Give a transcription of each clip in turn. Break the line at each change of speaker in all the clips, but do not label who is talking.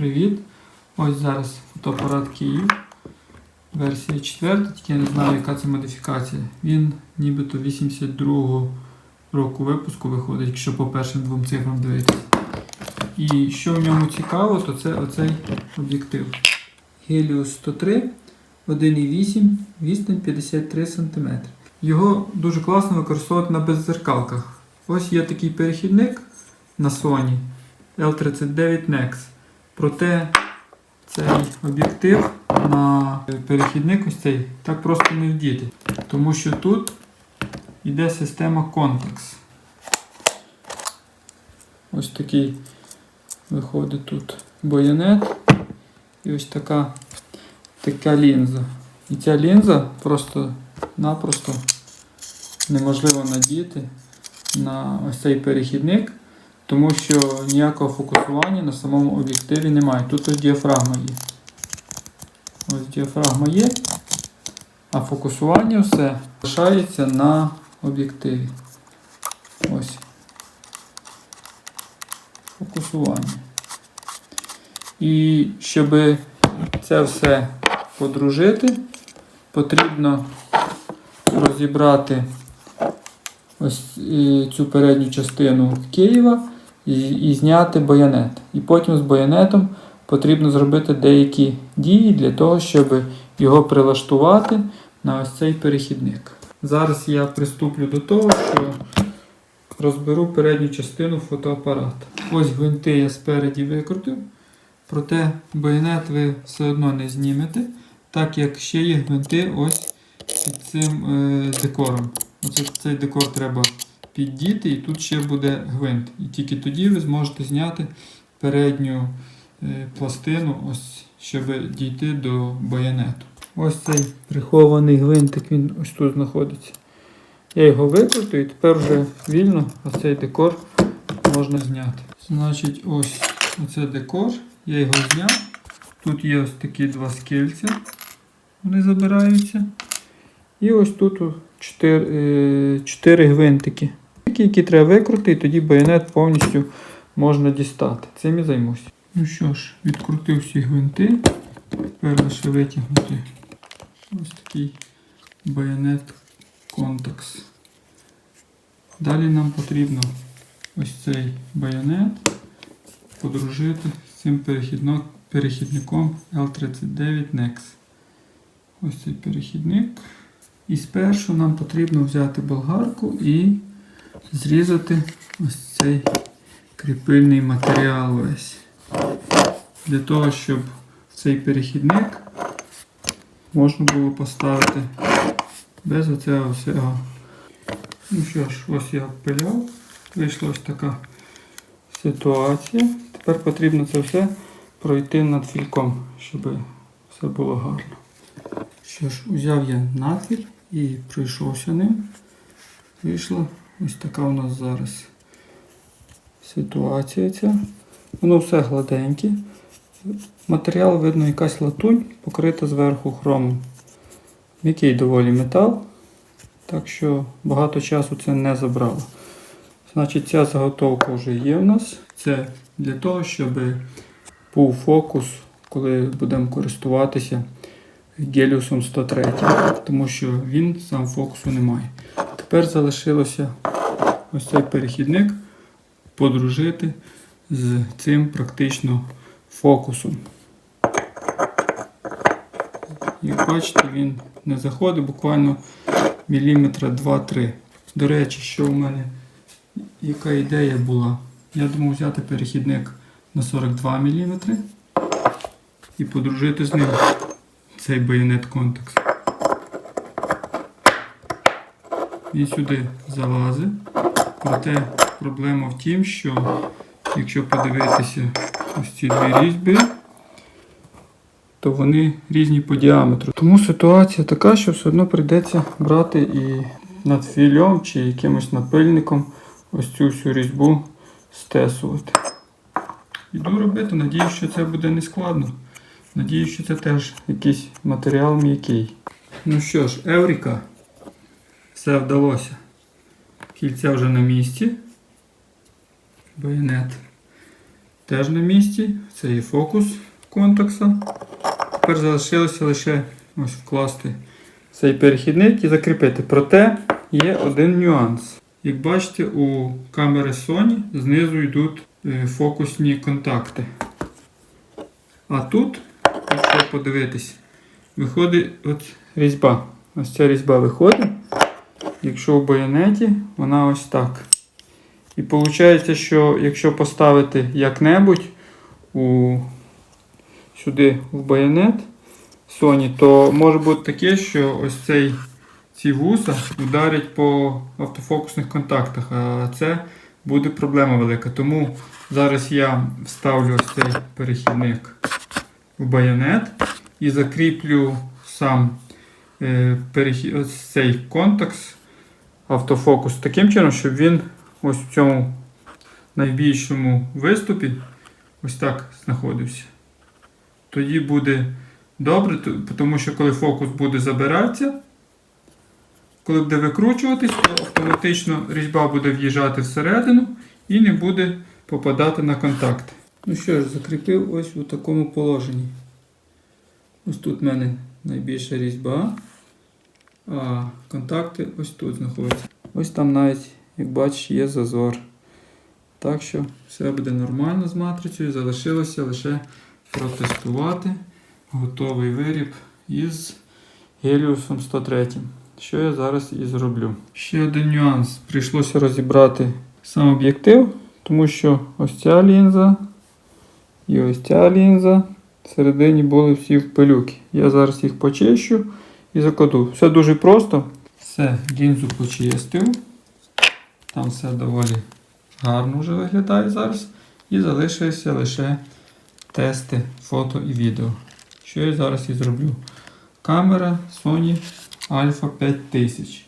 Привіт! Ось зараз фотоапарат Київ. Версія 4, тільки я не знаю, яка це модифікація. Він нібито 82-го року випуску виходить, якщо по першим двом цифрам дивитися. І що в ньому цікаво, то це оцей об'єктив. Helios 103 1,8, відстань 53 см. Його дуже класно використовувати на беззеркалках. Ось є такий перехідник на Sony L39 Nex. Проте цей об'єктив на перехідник ось цей так просто не вдіти. Тому що тут йде система Contax. Ось такий виходить тут байонет. І ось така, така лінза. І ця лінза просто-напросто неможливо надіти на ось цей перехідник, тому що ніякого фокусування на самому об'єктиві немає. Тут ось діафрагма є. Ось діафрагма є, а фокусування все залишається на об'єктиві. Ось. Фокусування. І щоб це все подружити, потрібно розібрати ось е, цю передню частину Києва і, і зняти байонет. І потім з байонетом потрібно зробити деякі дії для того, щоб його прилаштувати на ось цей перехідник. Зараз я приступлю до того, що розберу передню частину фотоапарата. Ось гвинти я спереді викрутив, проте байонет ви все одно не знімете, так як ще є гвинти ось під цим е, декором. Оце, цей декор треба піддіти, і тут ще буде гвинт. І тільки тоді ви зможете зняти передню е, пластину, ось, щоб дійти до байонету. Ось цей прихований гвинтик, він ось тут знаходиться. Я його викрутив і тепер вже вільно ось цей декор можна зняти. Значить, ось оце декор, я його зняв. Тут є ось такі два скельця, вони забираються. І ось тут 4, 4 гвинтики, які, які треба викрутити, і тоді байонет повністю можна дістати. Цим і займусь. Ну що ж, відкрутив всі гвинти. Тепер лише витягнути ось такий байонет Contax. Далі нам потрібно ось цей байонет подружити з цим перехідником L39 Nex. Ось цей перехідник. І спершу нам потрібно взяти болгарку і зрізати ось цей кріпильний матеріал весь. Для того, щоб в цей перехідник можна було поставити без оцього всього. Ну що ж, ось я обпиляв. Вийшла ось така ситуація. Тепер потрібно це все пройти над фільком, щоб все було гарно. Що ж, взяв я надфіль і пройшовся ним. Вийшла ось така у нас зараз ситуація ця. Воно все гладеньке. Матеріал, видно, якась латунь, покрита зверху хромом. М'який доволі метал, так що багато часу це не забрало. Значить, ця заготовка вже є в нас. Це для того, щоб був фокус, коли будемо користуватися геліусом 103, тому що він сам фокусу не має. Тепер залишилося ось цей перехідник подружити з цим практично фокусом. Як бачите, він не заходить буквально міліметра 2-3. До речі, що у мене, яка ідея була? Я думав взяти перехідник на 42 мм і подружити з ним цей байонет контекс. Він сюди залазить. Проте проблема в тім, що якщо подивитися ось ці дві різьби, то вони різні по діаметру. Тому ситуація така, що все одно прийдеться брати і над фільом чи якимось напильником ось цю всю різьбу стесувати. Іду робити, надіюсь, що це буде не складно. Надіюсь, що це теж якийсь матеріал м'який. Ну що ж, Евріка. Все вдалося. Кільця вже на місці. Байонет. теж на місці. Це і фокус контакса. Тепер залишилося лише ось вкласти цей перехідник і закріпити. Проте є один нюанс. Як бачите, у камери Sony знизу йдуть е, фокусні контакти. А тут, якщо подивитись, виходить от різьба. Ось ця різьба виходить. Якщо в байонеті, вона ось так. І виходить, що якщо поставити як-небудь у, сюди в байонет Sony, то може бути таке, що ось цей, ці вуса вдарять по автофокусних контактах, а це буде проблема велика. Тому зараз я вставлю ось цей перехідник в байонет і закріплю сам е, перехід, ось цей контакт автофокус таким чином, щоб він ось в цьому найбільшому виступі ось так знаходився. Тоді буде добре, тому що коли фокус буде забиратися, коли буде викручуватись, то автоматично різьба буде в'їжджати всередину і не буде попадати на контакти. Ну що ж, закріпив ось у такому положенні. Ось тут в мене найбільша різьба, а контакти ось тут знаходяться. Ось там навіть, як бачиш, є зазор. Так що все буде нормально з матрицею. Залишилося лише протестувати готовий виріб із Helios 103. Що я зараз і зроблю. Ще один нюанс. Прийшлося розібрати сам об'єктив, тому що ось ця лінза і ось ця лінза всередині були всі в пилюки. Я зараз їх почищу і закладу. Все дуже просто. Все, лінзу почистив. Там все доволі гарно вже виглядає зараз. І залишилися лише тести фото і відео. Що я зараз і зроблю. Камера Sony Alpha 5000.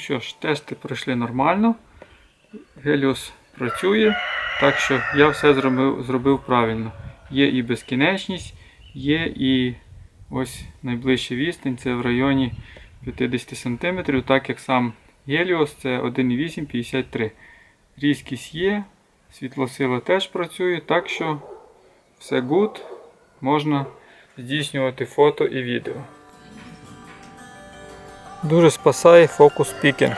Що ж, тести пройшли нормально. Геліос працює, так що я все зробив, зробив правильно. Є і безкінечність, є і ось найближча відстань, це в районі 50 см, так як сам Геліос це 1,853. Різкість є, світлосила теж працює, так що все good, можна здійснювати фото і відео. Дуже спасає фокус пікінг.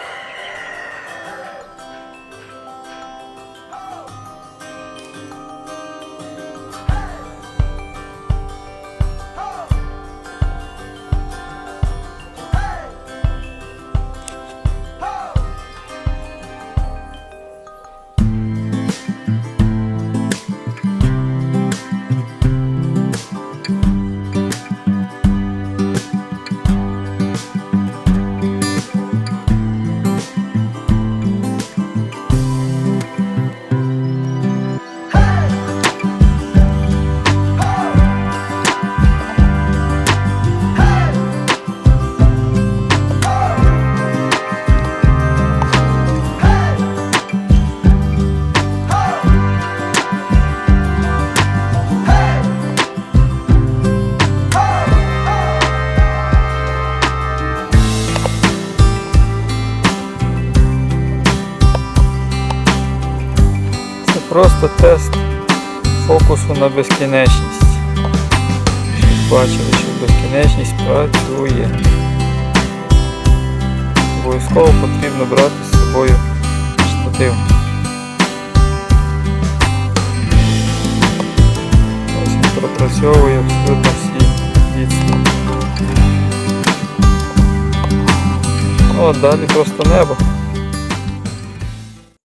Фокусу на безкінечність. Щоб бачили, що безкінечність працює. Обов'язково потрібно брати з собою штатив. Ось він пропрацьовує абсолютно всі відстані. Ну, а далі просто небо.